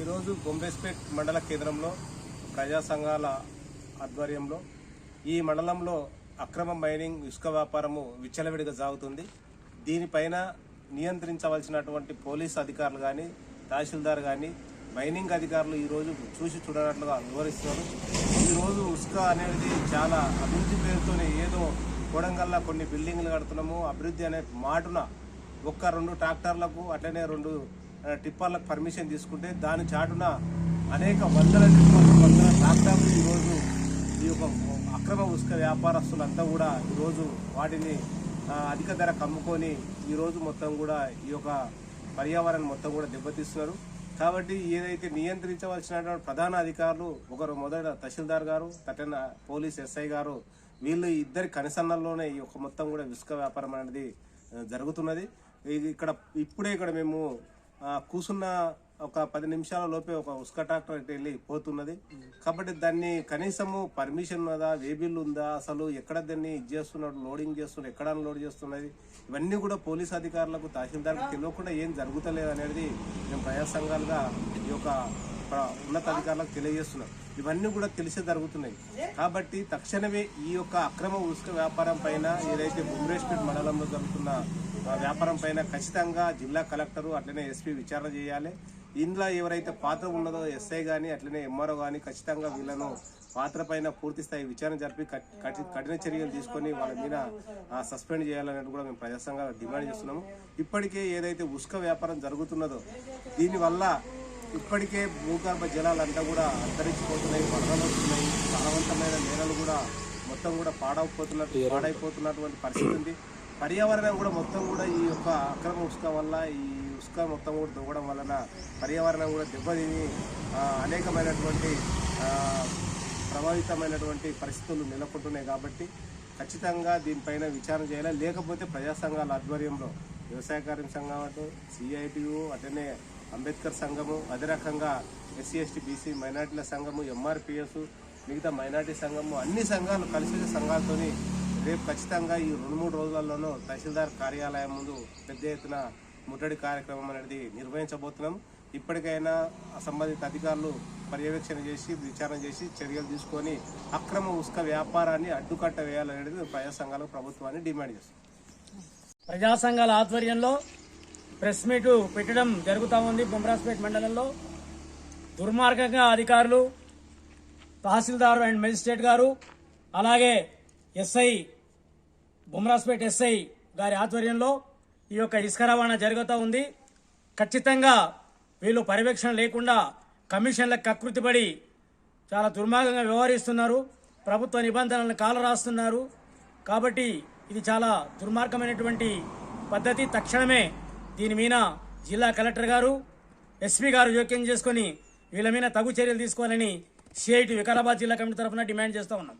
ఈరోజు బొంబేస్పేట్ మండల కేంద్రంలో ప్రజా సంఘాల ఆధ్వర్యంలో ఈ మండలంలో అక్రమ మైనింగ్ ఇసుక వ్యాపారము విచ్చలవిడిగా సాగుతుంది. దీనిపైన నియంత్రించవలసినటువంటి పోలీస్ అధికారులు కానీ తహసీల్దార్ కానీ మైనింగ్ అధికారులు ఈరోజు చూసి చూడనట్లుగా వివరిస్తున్నారు. ఈరోజు ఇసుక అనేది చాలా అభివృద్ధి పేరుతోనే ఏదో కొడంగల్లా కొన్ని బిల్డింగ్లు కడుతున్నాము. అభివృద్ధి అనే మాటున ఒక్క రెండు ట్రాక్టర్లకు అట్లనే రెండు టిప్పర్లకు పర్మిషన్ తీసుకుంటే దాని చాటున అనేక వందల టిప్పర్లు వందల ట్రాక్టర్లు ఈరోజు ఈ యొక్క అక్రమ ఉసుక వ్యాపారస్తులంతా కూడా ఈరోజు వాటిని అధిక ధర కమ్ముకొని ఈరోజు మొత్తం కూడా ఈ యొక్క పర్యావరణం మొత్తం కూడా దెబ్బతీస్తున్నారు. కాబట్టి ఏదైతే నియంత్రించవలసినటువంటి ప్రధాన అధికారులు ఒకరు మొదట తహసీల్దార్ గారు తటన పోలీస్ ఎస్ఐ గారు వీళ్ళు ఇద్దరి కనిసన్నల్లోనే ఈ యొక్క మొత్తం కూడా ఇసుక వ్యాపారం అనేది జరుగుతున్నది. ఇది ఇక్కడ ఇప్పుడే ఇక్కడ మేము కూసున్న ఒక పది నిమిషాల లోపే ఒక ఉస్క ట్రాక్టర్ అంటే వెళ్ళి పోతున్నది. కాబట్టి దాన్ని కనీసము పర్మిషన్ ఉన్నదా వేబిల్ ఉందా అసలు ఎక్కడ దాన్ని ఇది చేస్తున్నాడు లోడింగ్ చేస్తున్నాడు ఎక్కడ లోడ్ చేస్తున్నది ఇవన్నీ కూడా పోలీస్ అధికారులకు తహసీల్దార్కి తెలియకుండా ఏం జరుగుతలేదు అనేది మేము ప్రజా సంఘాలుగా ఈ యొక్క ఉన్నతాధికారులకు తెలియజేస్తున్నాం ఇవన్నీ కూడా తెలిసే జరుగుతున్నాయి. కాబట్టి తక్షణమే ఈ యొక్క అక్రమ ఉసుక వ్యాపారం పైన ఏదైతే బుమ్రేష్పేట్ మండలంలో జరుగుతున్న వ్యాపారం పైన ఖచ్చితంగా జిల్లా కలెక్టరు అట్లనే ఎస్పీ విచారణ చేయాలి. ఇందులో ఎవరైతే పాత్ర ఉన్నదో ఎస్ఐ కానీ అట్లనే ఎంఆర్ఓ కానీ ఖచ్చితంగా వీళ్ళను పాత్ర పైన పూర్తి స్థాయి విచారణ జరిపి కఠిన చర్యలు తీసుకొని వాళ్ళ మీద సస్పెండ్ చేయాలన్నట్టు కూడా మేము ప్రజాసంగా డిమాండ్ చేస్తున్నాము. ఇప్పటికే ఏదైతే ఉసుక వ్యాపారం జరుగుతున్నదో దీనివల్ల ఇప్పటికే భూగర్భ జలాలంతా కూడా అంతరించిపోతున్నాయి వరదలు వస్తున్నాయి. సారవంతమైన నేలలు కూడా మొత్తం కూడా పాడైపోతున్నట్టు పాడైపోతున్నటువంటి పరిస్థితి ఉంది. పర్యావరణం కూడా మొత్తం కూడా ఈ యొక్క అక్రమ ఉసుక వల్ల ఈ ఉసుక మొత్తం కూడా దువ్వడం వలన పర్యావరణం కూడా దెబ్బతిని అనేకమైనటువంటి ప్రభావితమైనటువంటి పరిస్థితులు నెలకొంటున్నాయి కాబట్టి ఖచ్చితంగా దీనిపైన విచారణ చేయాలి? లేకపోతే ప్రజా సంఘాల ఆధ్వర్యంలో వ్యవసాయ కార్మిక సంఘం అటు సిఐటియు అట్లనే అంబేద్కర్ సంఘము అదే రకంగా ఎస్సీ ఎస్టీ బీసీ మైనార్టీల సంఘము ఎంఆర్పిఎస్ మిగతా మైనార్టీ సంఘము అన్ని సంఘాలు కలిసి సంఘాలతో సంఘాలతోని రేపు ఖచ్చితంగా ఈ రెండు మూడు రోజులలోనూ తహసీల్దార్ కార్యాలయం ముందు పెద్ద ఎత్తున ముట్టడి కార్యక్రమం అనేది నిర్వహించబోతున్నాం. ఇప్పటికైనా సంబంధిత అధికారులు పర్యవేక్షణ చేసి విచారణ చేసి చర్యలు తీసుకొని అక్రమ ఉసుక వ్యాపారాన్ని అడ్డుకట్ట వేయాలనేది ప్రజా సంఘాలు ప్రభుత్వాన్ని డిమాండ్ చేస్తుంది. ప్రజా సంఘాల ఆధ్వర్యంలో ప్రెస్ మీట్ పెట్టడం జరుగుతూ ఉంది బొమ్రాస్పేట్ మండలంలో. దుర్మార్గంగా అధికారులు తహసీల్దార్ అండ్ మెజిస్ట్రేట్ గారు అలాగే ఎస్ఐ బొమ్రాస్పేట్ ఎస్ఐ గారి ఆధ్వర్యంలో ఈ యొక్క ఇసుక రవాణా జరుగుతూ ఉంది. ఖచ్చితంగా వీళ్ళు పర్యవేక్షణ లేకుండా కమిషన్లకు కకృతిపడి చాలా దుర్మార్గంగా వ్యవహరిస్తున్నారు. ప్రభుత్వ నిబంధనలను కాలరాస్తున్నారు. కాబట్టి ఇది చాలా దుర్మార్గమైనటువంటి పద్ధతి. తక్షణమే దీని మీద జిల్లా కలెక్టర్ గారు ఎస్పీ గారు జోక్యం చేసుకొని వీళ్ళ మీద తగు చర్యలు తీసుకోవాలని సిఐటి వికారాబాద్ జిల్లా కమిటీ తరఫున డిమాండ్ చేస్తూ ఉన్నాం.